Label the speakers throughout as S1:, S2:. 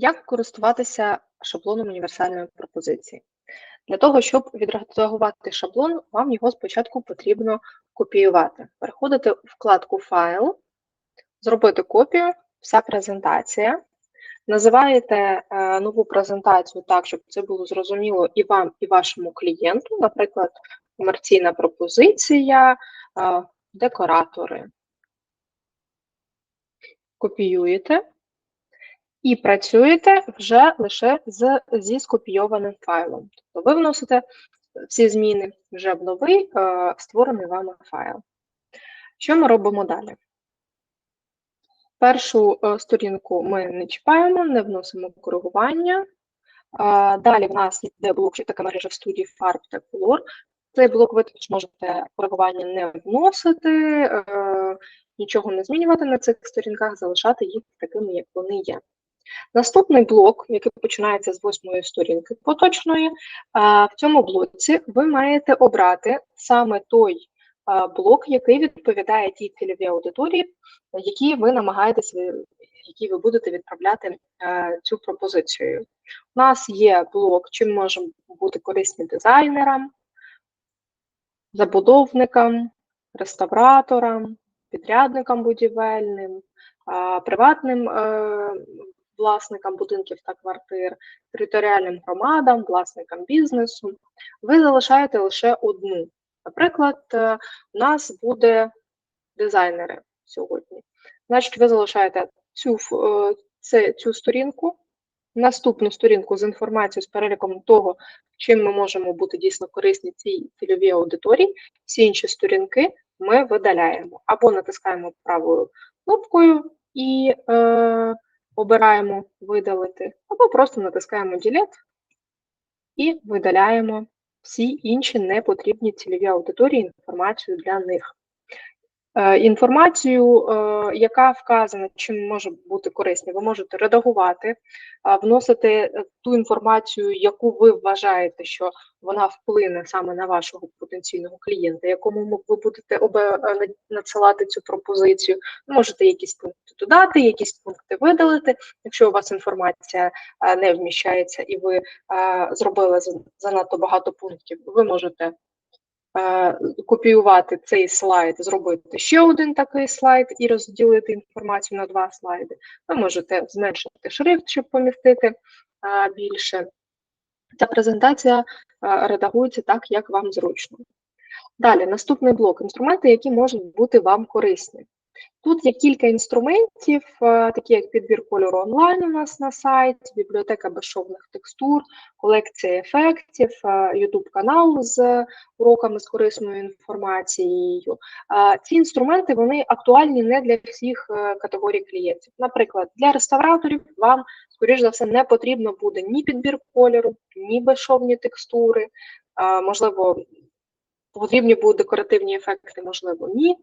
S1: Як користуватися шаблоном універсальної пропозиції? Для того, щоб відредагувати шаблон, вам його спочатку потрібно копіювати. Переходите у вкладку Файл, зробити копію, вся презентація. Називаєте е, нову презентацію так, щоб це було зрозуміло і вам, і вашому клієнту, наприклад, комерційна пропозиція, е, декоратори. Копіюєте і працюєте вже лише з, зі скопійованим файлом. Тобто ви вносите всі зміни вже в новий е, створений вами файл. Що ми робимо далі? Першу е, сторінку ми не чіпаємо, не вносимо коригування. Е, далі в нас йде блок, що така мережа в студії Farb та Color. Цей блок ви також можете коригування не вносити, е, нічого не змінювати на цих сторінках, залишати їх такими, як вони є. Наступний блок, який починається з восьмої сторінки поточної, в цьому блоці ви маєте обрати саме той блок, який відповідає тій цільовій аудиторії, які ви намагаєтесь, які ви будете відправляти цю пропозицію. У нас є блок, чим може бути корисні дизайнерам, забудовникам, реставраторам, підрядникам будівельним, приватним е, власникам будинків та квартир, територіальним громадам, власникам бізнесу, ви залишаєте лише одну. Наприклад, е, у нас буде дизайнери сьогодні. Значить, ви залишаєте цю, е, цю сторінку, наступну сторінку з інформацією, з переліком того, чим ми можемо бути дійсно корисні цій цільовій аудиторії, всі інші сторінки ми видаляємо або натискаємо правою кнопкою і е, обираємо видалити, або просто натискаємо Delete і видаляємо всі інші непотрібні цільові аудиторії інформацію для них. Е, інформацію, е, яка вказана, чим може бути корисна, ви можете редагувати, вносити е, ту інформацію, яку ви вважаєте, що вона вплине саме на вашого потенційного клієнта, якому ви будете надсилати цю пропозицію. Можете якісь пункти додати, якісь пункти видалити. Якщо у вас інформація не вміщається і ви зробили занадто багато пунктів, ви можете копіювати цей слайд, зробити ще один такий слайд і розділити інформацію на два слайди. Ви можете зменшити шрифт, щоб помістити е, більше. Ця презентація е, редагується так, як вам зручно. Далі, наступний блок інструменти, які можуть бути вам корисні. Тут є кілька інструментів, е, такі як підбір кольору онлайн у нас на сайті, бібліотека безшовних текстур, колекція ефектів, е, YouTube канал з уроками з корисною інформацією. Е, ці інструменти вони актуальні не для всіх категорій клієнтів. Наприклад, для реставраторів вам, скоріш за все, не потрібно буде ні підбір кольору, ні безшовні текстури. Можливо, Потрібні будуть декоративні ефекти, можливо, ні.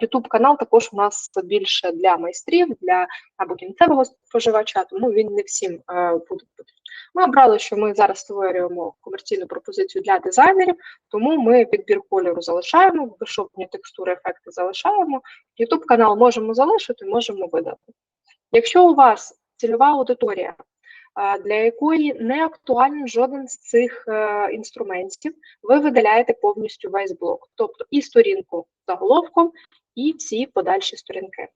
S1: Ютуб канал також у нас більше для майстрів, для або кінцевого споживача, тому він не всім буде потрібен. Ми обрали, що ми зараз створюємо комерційну пропозицію для дизайнерів, тому ми підбір кольору залишаємо, безшовні текстури, ефекти залишаємо. Ютуб канал можемо залишити, можемо видати. Якщо у вас цільова аудиторія для якої не актуальний жоден з цих е, інструментів, ви видаляєте повністю весь блок, тобто і сторінку заголовком, і всі подальші сторінки.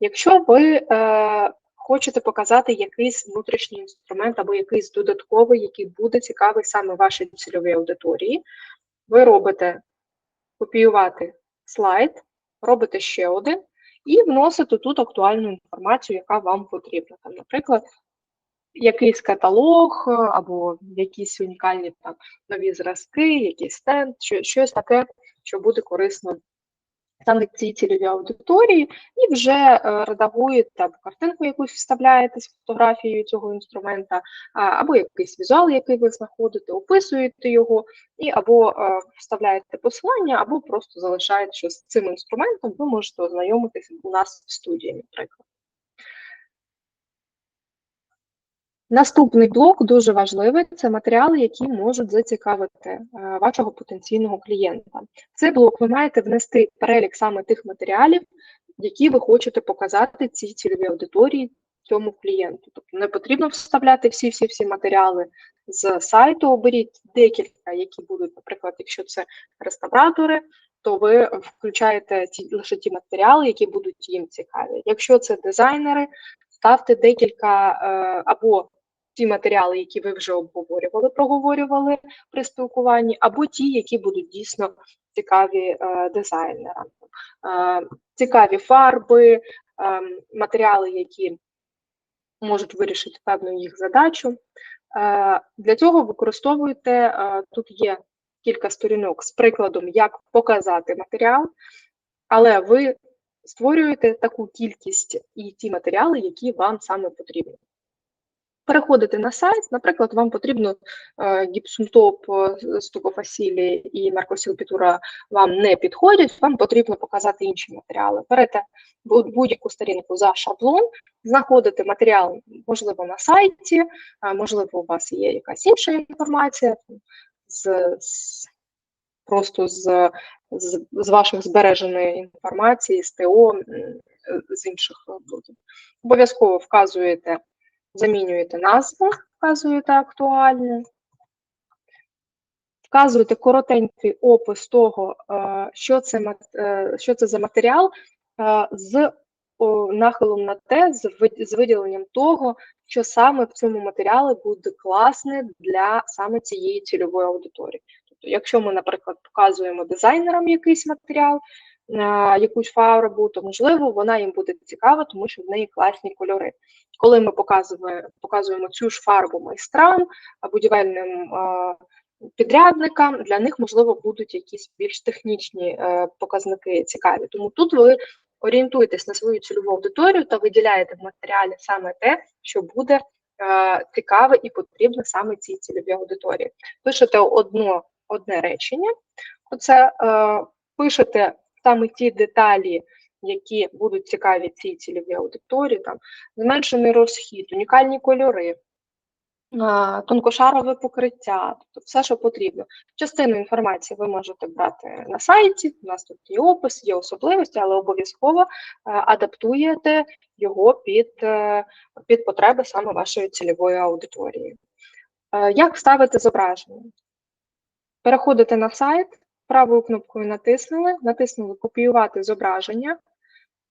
S1: Якщо ви е, хочете показати якийсь внутрішній інструмент або якийсь додатковий, який буде цікавий саме вашій цільовій аудиторії, ви робите копіювати слайд, робите ще один. І вносите тут актуальну інформацію, яка вам потрібна. Там, Наприклад, якийсь каталог е, або якісь унікальні там нові зразки, якийсь стенд, щось таке, що буде корисно саме цій цільовій аудиторії, і вже е, редагуєте або картинку якусь вставляєте з фотографією цього інструмента, або якийсь візуал, який ви знаходите, описуєте його, і або е, вставляєте посилання, або просто залишаєте, що з цим інструментом ви можете ознайомитися у нас в студії, наприклад. Наступний блок дуже важливий це матеріали, які можуть зацікавити е, вашого потенційного клієнта. Цей блок ви маєте внести перелік саме тих матеріалів, які ви хочете показати цій цільовій аудиторії, цьому клієнту. Тобто не потрібно вставляти всі-всі-всі матеріали з сайту, оберіть декілька, які будуть, наприклад, якщо це реставратори, то ви включаєте ті, лише ті матеріали, які будуть їм цікаві. Якщо це дизайнери, ставте декілька е, або ті матеріали, які ви вже обговорювали, проговорювали при спілкуванні, або ті, які будуть дійсно цікаві е, дизайнерам. Е, цікаві фарби, е, матеріали, які можуть вирішити певну їх задачу. Е, для цього використовуйте, е, тут є кілька сторінок з прикладом, як показати матеріал, але ви створюєте таку кількість і ті матеріали, які вам саме потрібні. Переходите на сайт, наприклад, вам потрібно е, гіпсумтоп, е, стокофасілі і наркосілпітура вам не підходять, вам потрібно показати інші матеріали. Берете будь-яку сторінку за шаблон, знаходите матеріал, можливо, на сайті, можливо, у вас є якась інша інформація з, з просто з, з, з ваших збереженої інформації, з ТО, з інших блоків. Обов'язково вказуєте замінюєте назву, вказуєте актуальну, вказуєте коротенький опис того, е, що це е, що це за матеріал, е, з нахилом на те, з виділенням того, що саме в цьому матеріалі буде класне для саме цієї цільової аудиторії. Тобто, якщо ми, наприклад, показуємо дизайнерам якийсь матеріал, якусь фарбу, то можливо вона їм буде цікава, тому що в неї класні кольори. Коли ми показуємо показуємо цю ж фарбу майстрам, будівельним підрядникам, для них, можливо, будуть якісь більш технічні е, показники цікаві. Тому тут ви орієнтуєтесь на свою цільову аудиторію та виділяєте в матеріалі саме те, що буде е, цікаве і потрібне саме цій цільовій аудиторії. Пишете одно, одне речення, оце е, пишете саме ті деталі, які будуть цікаві цій цільовій аудиторії, там зменшений розхід, унікальні кольори, тонкошарове покриття, тобто все, що потрібно. Частину інформації ви можете брати на сайті, у нас тут є опис, є особливості, але обов'язково е, адаптуєте його під, е, під потреби саме вашої цільової аудиторії. Е, як вставити зображення? Переходите на сайт, правою кнопкою натиснули, натиснули Копіювати зображення,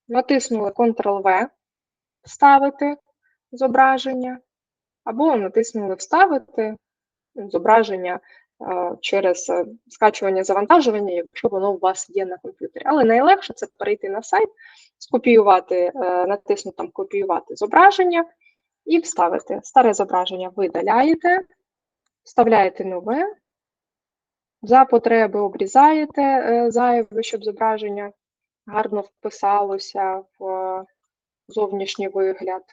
S1: натиснули Ctrl-V, вставити зображення, або натиснули Вставити зображення е, через е, скачування завантажування, якщо воно у вас є на комп'ютері. Але найлегше це перейти на сайт, скопіювати, е, натиснути там Копіювати зображення і вставити. Старе зображення видаляєте, вставляєте нове. За потреби обрізаєте е, зайве, щоб зображення гарно вписалося в е, зовнішній вигляд.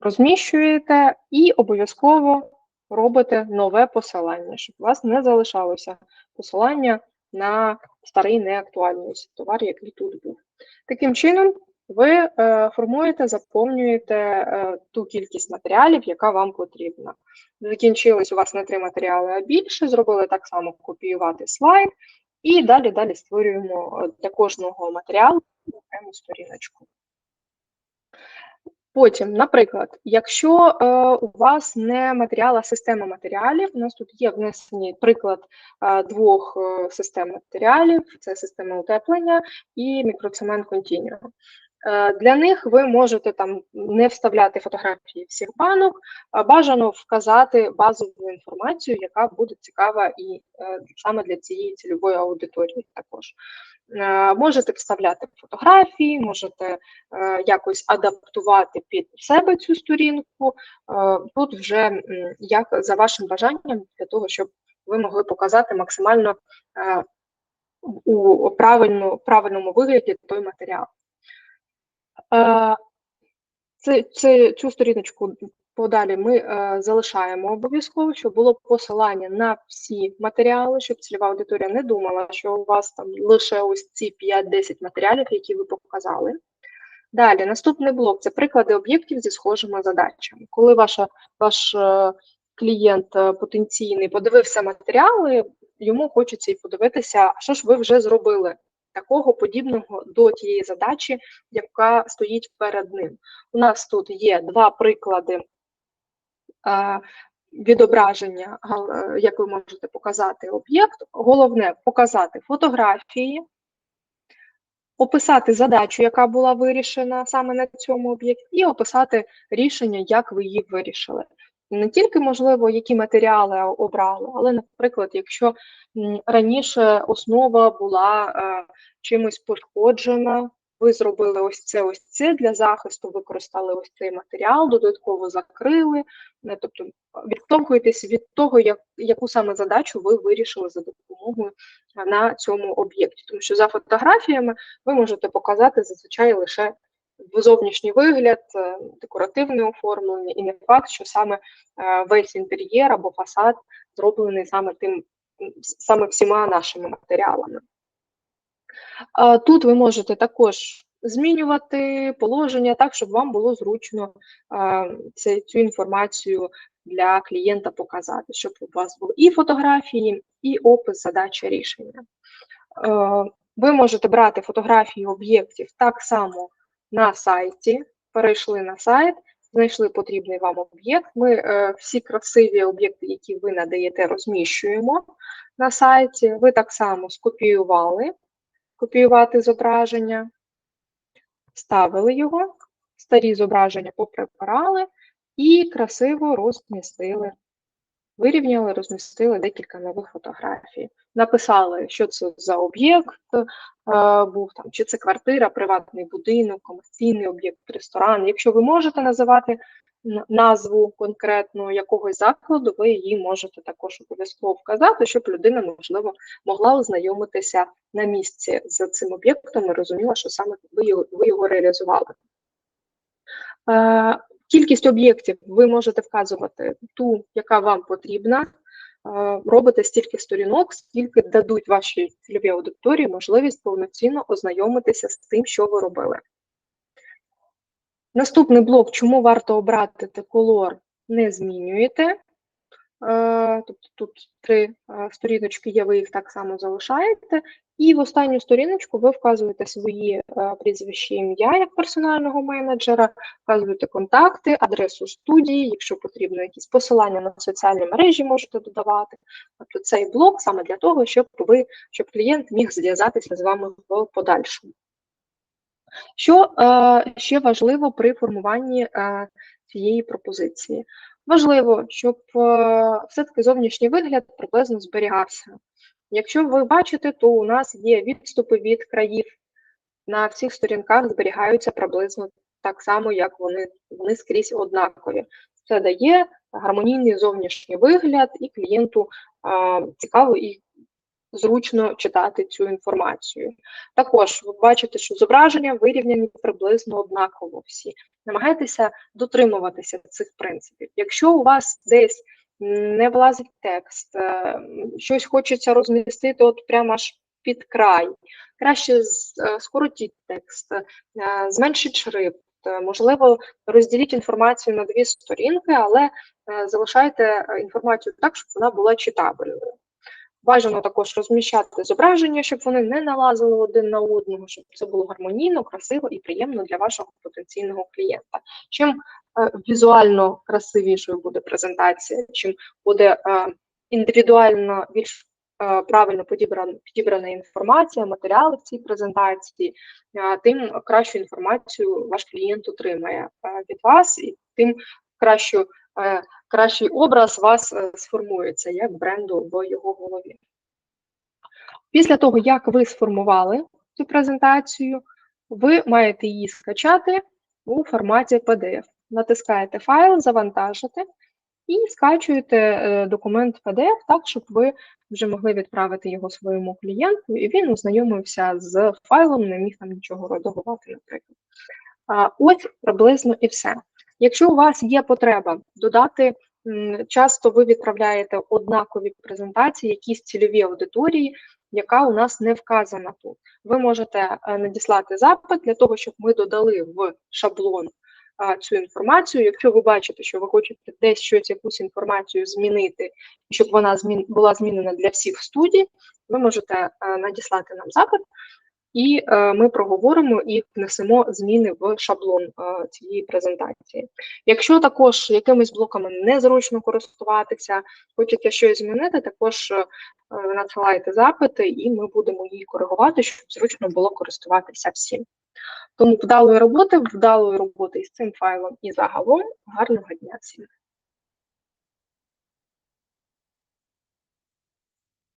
S1: Розміщуєте і обов'язково робите нове посилання, щоб у вас не залишалося посилання на старий неактуальний товар, який тут був. Таким чином, ви е, формуєте, заповнюєте е, ту кількість матеріалів, яка вам потрібна. Закінчились у вас не три матеріали, а більше, зробили так само копіювати слайд, і далі далі створюємо е, для кожного матеріалу окрему сторіночку. Потім, наприклад, якщо е, у вас не матеріал, система матеріалів, у нас тут є внесені приклад е, двох систем матеріалів: це система утеплення і мікроцемент контініум. Е, для них ви можете там не вставляти фотографії всіх банок, а бажано вказати базову інформацію, яка буде цікава і е, саме для цієї цільової аудиторії також. Е, можете вставляти фотографії, можете якось адаптувати під себе цю сторінку. Тут вже як за вашим бажанням, для того, щоб ви могли показати максимально у правильному вигляді той матеріал. Це, це, Цю сторіночку подалі ми е, залишаємо обов'язково, щоб було посилання на всі матеріали, щоб цільова аудиторія не думала, що у вас там лише ось ці 5-10 матеріалів, які ви показали. Далі, наступний блок це приклади об'єктів зі схожими задачами. Коли ваша, ваш е, клієнт е, потенційний подивився матеріали, йому хочеться і подивитися, що ж ви вже зробили такого подібного до тієї задачі, яка стоїть перед ним. У нас тут є два приклади відображення, е, як ви можете показати об'єкт. Головне показати фотографії, описати задачу, яка була вирішена саме на цьому об'єкті, і описати рішення, як ви її вирішили. Не тільки, можливо, які матеріали обрали, але, наприклад, якщо раніше основа була е, чимось пошкоджена, ви зробили ось це, ось це для захисту, використали ось цей матеріал, додатково закрили, е, тобто відтомкуєтесь від того, як, яку саме задачу ви вирішили за допомогою на цьому об'єкті. Тому що за фотографіями ви можете показати зазвичай лише зовнішній вигляд, е, декоративне оформлення, і не факт, що саме е, весь інтер'єр або фасад зроблений саме тим, саме всіма нашими матеріалами. Тут ви можете також змінювати положення так, щоб вам було зручно цю інформацію для клієнта показати, щоб у вас були і фотографії, і опис задачі рішення. Ви можете брати фотографії об'єктів так само на сайті, перейшли на сайт, знайшли потрібний вам об'єкт. Ми е, всі красиві об'єкти, які ви надаєте, розміщуємо на сайті. Ви так само скопіювали, копіювати зображення, ставили його, старі зображення поприбирали і красиво розмістили. Вирівняли, розмістили декілька нових фотографій. Написали, що це за об'єкт е, був там, чи це квартира, приватний будинок, комерційний об'єкт, ресторан. Якщо ви можете називати назву конкретну якогось закладу, ви її можете також обов'язково вказати, щоб людина, можливо, могла ознайомитися на місці з цим об'єктом і розуміла, що саме ви його, ви його реалізували. Кількість об'єктів ви можете вказувати ту, яка вам потрібна. Е, робите стільки сторінок, скільки дадуть вашій цільовій аудиторії можливість повноцінно ознайомитися з тим, що ви робили. Наступний блок, чому варто обрати T-Color, не змінюєте. Е, тобто тут три е, сторіночки є, ви їх так само залишаєте. І в останню сторіночку ви вказуєте свої е, прізвища ім'я як персонального менеджера, вказуєте контакти, адресу студії, якщо потрібно якісь посилання на соціальні мережі можете додавати. Тобто цей блок саме для того, щоб ви, щоб клієнт міг зв'язатися з вами в подальшому. Що ще важливо при формуванні цієї пропозиції? Важливо, щоб е, все-таки зовнішній вигляд приблизно зберігався. Якщо ви бачите, то у нас є відступи від країв. На всіх сторінках зберігаються приблизно так само, як вони, вони скрізь однакові. Це дає гармонійний зовнішній вигляд, і клієнту а, цікаво і зручно читати цю інформацію. Також ви бачите, що зображення вирівняні приблизно однаково всі. Намагайтеся дотримуватися цих принципів. Якщо у вас десь не влазить текст, е, щось хочеться розмістити от прямо аж під край, краще е, скоротіть текст, е, зменшіть шрифт. Можливо, розділіть інформацію на дві сторінки, але залишайте інформацію так, щоб вона була читабельною. Бажано також розміщати зображення, щоб вони не налазили один на одного, щоб це було гармонійно, красиво і приємно для вашого потенційного клієнта. Чим е, візуально красивішою буде презентація, чим буде е, індивідуально більш е, правильно підібрана, підібрана інформація, матеріали в цій презентації, тим кращу інформацію ваш клієнт отримає від вас, і тим кращу кращий образ вас е, сформується як бренду в його голові. Після того, як ви сформували цю презентацію, ви маєте її скачати у форматі PDF. Натискаєте файл, завантажити і скачуєте е, документ PDF так, щоб ви вже могли відправити його своєму клієнту, і він ознайомився з файлом, не міг там нічого редагувати, наприклад. Ось приблизно і все. Якщо у вас є потреба додати, часто ви відправляєте однакові презентації, якісь цільові аудиторії, яка у нас не вказана тут. Ви можете е, надіслати запит для того, щоб ми додали в шаблон цю інформацію. Якщо ви бачите, що ви хочете десь щось, якусь інформацію змінити, щоб вона була змінена для всіх студій, ви можете е, надіслати нам запит. І е, ми проговоримо і внесемо зміни в шаблон е, цієї презентації. Якщо також якимись блоками незручно користуватися, хочете щось змінити, також е, надсилайте запити, і ми будемо її коригувати, щоб зручно було користуватися всім. Тому вдалої роботи, вдалої роботи із цим файлом і загалом гарного дня всім.